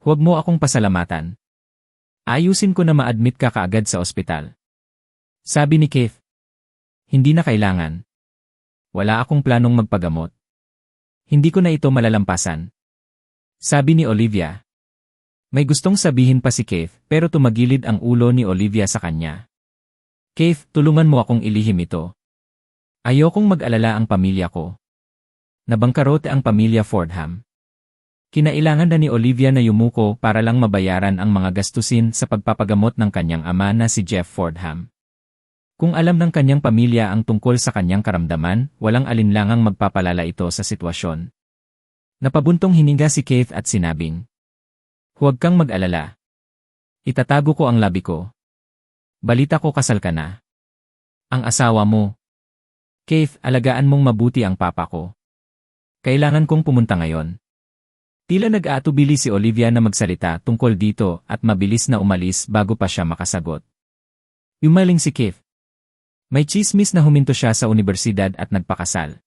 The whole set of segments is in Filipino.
Huwag mo akong pasalamatan. Ayusin ko na ma-admit ka kaagad sa ospital. Sabi ni Keith. Hindi na kailangan. Wala akong planong magpagamot. Hindi ko na ito malalampasan. Sabi ni Olivia. May gustong sabihin pa si Keith pero tumagilid ang ulo ni Olivia sa kanya. Keith, tulungan mo akong ilihim ito. Ayokong mag-alala ang pamilya ko. Nabangkarote ang pamilya Fordham. Kinailangan na ni Olivia na yumuko para lang mabayaran ang mga gastusin sa pagpapagamot ng kanyang ama na si Jeff Fordham. Kung alam ng kanyang pamilya ang tungkol sa kanyang karamdaman, walang alinlangang magpapalala ito sa sitwasyon. Napabuntong hininga si Keith at sinabing, Huwag kang mag-alala. Itatago ko ang labi ko. Balita ko kasal ka na. Ang asawa mo. Keith, alagaan mong mabuti ang papa ko. Kailangan kong pumunta ngayon. Tila nag-aatubili si Olivia na magsalita tungkol dito at mabilis na umalis bago pa siya makasagot. Yumaling si Keith. May chismis na huminto siya sa universidad at nagpakasal.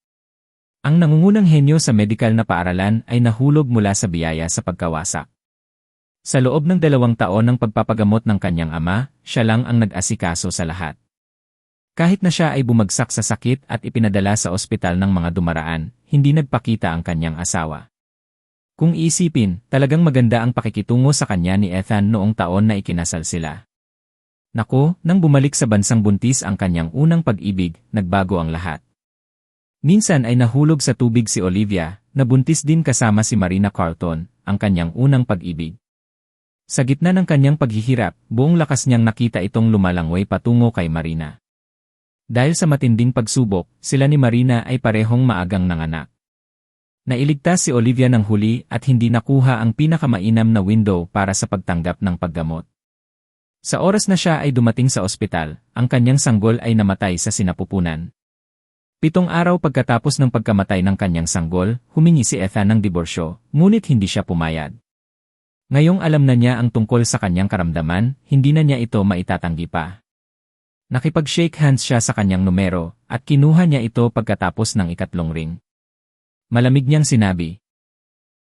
Ang nangungunang henyo sa medical na paaralan ay nahulog mula sa biyaya sa pagkawasak. Sa loob ng dalawang taon ng pagpapagamot ng kanyang ama, siya lang ang nag-asikaso sa lahat. Kahit na siya ay bumagsak sa sakit at ipinadala sa ospital ng mga dumaraan, hindi nagpakita ang kanyang asawa. Kung isipin, talagang maganda ang pakikitungo sa kanya ni Ethan noong taon na ikinasal sila. Nako, nang bumalik sa bansang buntis ang kanyang unang pag-ibig, nagbago ang lahat. Minsan ay nahulog sa tubig si Olivia, na buntis din kasama si Marina Carlton, ang kanyang unang pag-ibig. Sa gitna ng kanyang paghihirap, buong lakas niyang nakita itong lumalangway patungo kay Marina. Dahil sa matinding pagsubok, sila ni Marina ay parehong maagang nanganak. Nailigtas si Olivia ng huli at hindi nakuha ang pinakamainam na window para sa pagtanggap ng paggamot. Sa oras na siya ay dumating sa ospital, ang kanyang sanggol ay namatay sa sinapupunan. Pitong araw pagkatapos ng pagkamatay ng kanyang sanggol, humingi si Ethan ng diborsyo, ngunit hindi siya pumayag. Ngayong alam na niya ang tungkol sa kanyang karamdaman, hindi na niya ito maitatanggi pa. Nakipag-shake hands siya sa kanyang numero, at kinuha niya ito pagkatapos ng ikatlong ring. Malamig niyang sinabi,